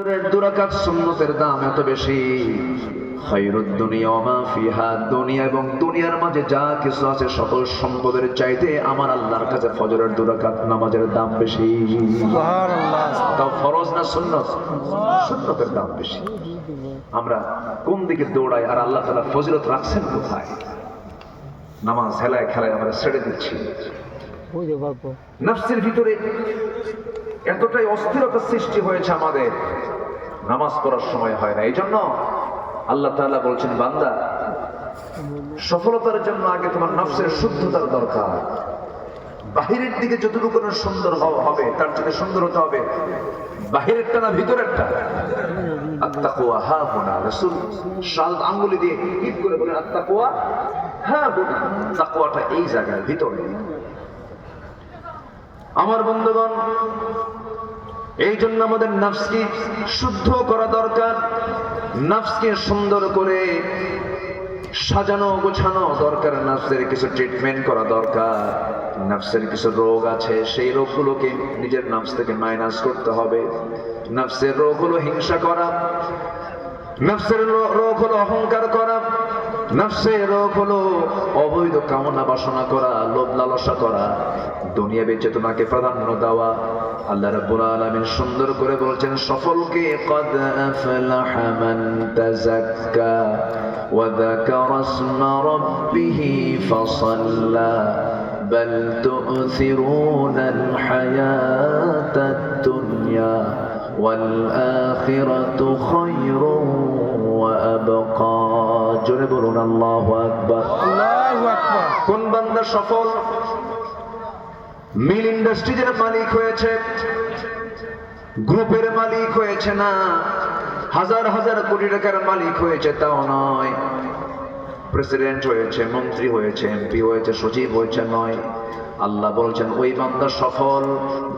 ফজরের দুরাকাত সুন্নতের দাম এত বেশি। খৈরুদ দুনিয়া মা ফিহা দুনিয়া এবং দুনিয়ার মাঝে যা কিছু আছে সকল সম্পদের চাইতে আমার আল্লাহর কাছে ফজরের দুরাকাত নামাজের দাম বেশি। তাও ফরজ না সুন্নত? সুন্নতের দাম বেশি। আমরা কোন দিকে দৌড়াই আর আল্লাহ তাআলা ফজিলত রাখছেন কোথায়? নামাজ হেলায় খেলায় আমরা ছেড়ে দিচ্ছি। ভিতরে এতটাই অস্থিরতা সৃষ্টি হয়েছে আমাদের। নামাজ পড়ার সময় হয় না। এই জন্য আল্লাহ তাআলা বলছেন, বান্দা, সফলতার জন্য আগে তোমার নফসের শুদ্ধতার দরকার। বাহিরের দিকে যতটুকু সুন্দর হবে, তার জন্য সুন্দর হতে হবে। বাহিরেরটা না ভিতরেরটা আত্তাকুয়া হা বোনা রাসূল শাল আঙ্গুলি দিয়ে হিট করে বলেন আত্তাকুয়া হা হুনা। তাকওয়াটা এই জায়গায় ভিতরে। আমার বন্ধুগণ, এই জন্য আমাদের নাফসকে শুদ্ধ করা দরকার, নাফসকে সুন্দর করে সাজানো, গোছানো দরকার নার্সের কিছু ট্রিটমেন্ট করা দরকার। নাফসের কিছু রোগ আছে, সেই রোগগুলোকে নিজের নাফস থেকে মাইনাস করতে হবে। নাফসের রোগ হলো হিংসা করা নার্সের রোগ হলো অহংকার করা নফসের রোগ হলো অবৈধ কামনা বাসনা করা লোভ লালসা করা দুনিয়া চেতনাকে প্রাধান্য দেওয়া আল্লাহ রাব্বুল আলামিন সুন্দর করে বলছেন সফলকে قد أفلح من تزكى وذكر اسم ربه فصلى بل تؤثرون الحياة الدنيا والآخرة خير وأبقى জোরে বলুন আল্লাহ আকবার। কোন বান্দা সফল? মিল ইন্ডাস্ট্রিজের মালিক হয়েছে। গ্রুপের মালিক হয়েছে না। হাজার হাজার কোটি টাকার মালিক হয়েছে তাও নয়। প্রেসিডেন্ট হয়েছে, মন্ত্রী হয়েছে, এমপি হয়েছে, সচিব হয়েছে, নয়। আল্লাহ বলছেন, ওই বান্দা সফল।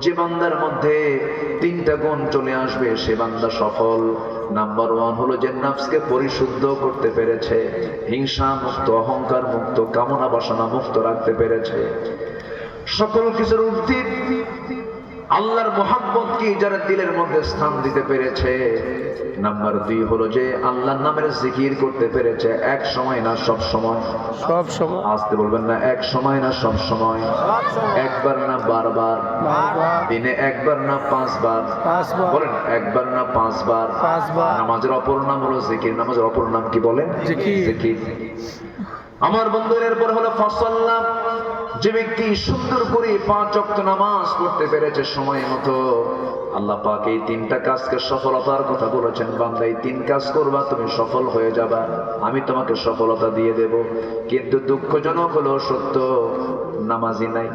যে বান্দার মধ্যে তিনটা গুণ চলে আসবে, সে বান্দা সফল। নাম্বার ওয়ান হলো যে নাফসকে পরিশুদ্ধ করতে পেরেছে, হিংসা মুক্ত, অহংকার মুক্ত, কামনা বাসনা মুক্ত রাখতে পেরেছে। সকল কিছুর ঊর্ধ্বে আল্লাহর মোহাম্মত কি যারা দিলের মধ্যে স্থান দিতে পেরেছে? নাম্বার দুই হলো যে আল্লাহর নামের জিকির করতে পেরেছে। এক সময় না সব সময়? সব সময়। আসতে বলবেন না এক সময় না সব সময়? একবার না বারবার? দিনে একবার না পাঁচবার? বলেন একবার না পাঁচবার? নামাজের অপর নাম হলো জিকির। নামাজের অপর নাম কি বলেন? জিকির। আমার বন্ধুর এরপর হলো ফসল্লাহ। যে ব্যক্তি সুন্দর করে পাঁচ অক্ত নামাজ পড়তে পেরেছে সময় মতো, আল্লাহ পাক এই তিনটা কাজকে সফলতার কথা বলেছেন। বান্দা, এই তিন কাজ করবা, তুমি সফল হয়ে যাবা। আমি তোমাকে সফলতা দিয়ে দেব। কিন্তু দুঃখজনক হলো, সত্য নামাজি নাই,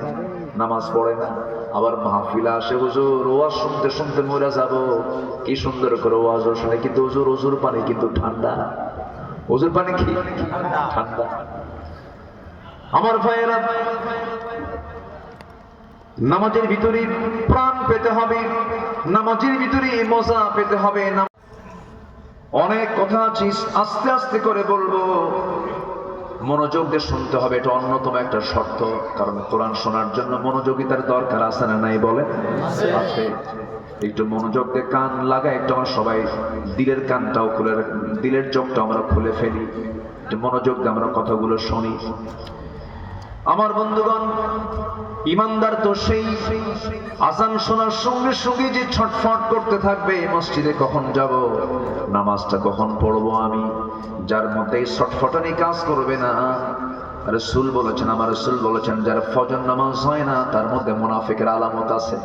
নামাজ পড়ে না। আবার মাহফিলা আসে, হুজুর, ওয়াজ শুনতে শুনতে মরে যাব। কি সুন্দর করে ওয়াজ শুনে, কিন্তু হুজুর হুজুর পানি কিন্তু ঠান্ডা। হুজুর পানি কি? ঠান্ডা। আমার ভাইয়েরা, নামাজের ভিতরে প্রাণ পেতে হবে, নামাজের ভিতরে মজা পেতে হবে অনেক কথা আছে, আস্তে আস্তে করে বলব। মনোযোগ দিয়ে শুনতে হবে, এটা অন্যতম একটা শর্ত, কারণ কোরআন শোনার জন্য মনোযোগিতার দরকার আছে না নাই বলে? আছে একটু মনোযোগ দিয়ে কান লাগাই একটু আমরা সবাই দিলের কানটাও খুলে দিলের চোখটা আমরা খুলে ফেলি, একটু মনোযোগ দিয়ে আমরা কথাগুলো শুনি। আমার বন্ধুগণ, ইমানদার তো সেই আজান শোনার সঙ্গে সঙ্গে যে ছটফট করতে থাকবে, মসজিদে কখন যাব? নামাজটা কখন পড়ব আমি? যার মধ্যে ছটফটানি কাজ করবে না। রসুল বলেছেন, আমার রসুল বলেছেন, যার ফজর নামাজ হয় না, তার মধ্যে মোনাফিকের আলামত আছে।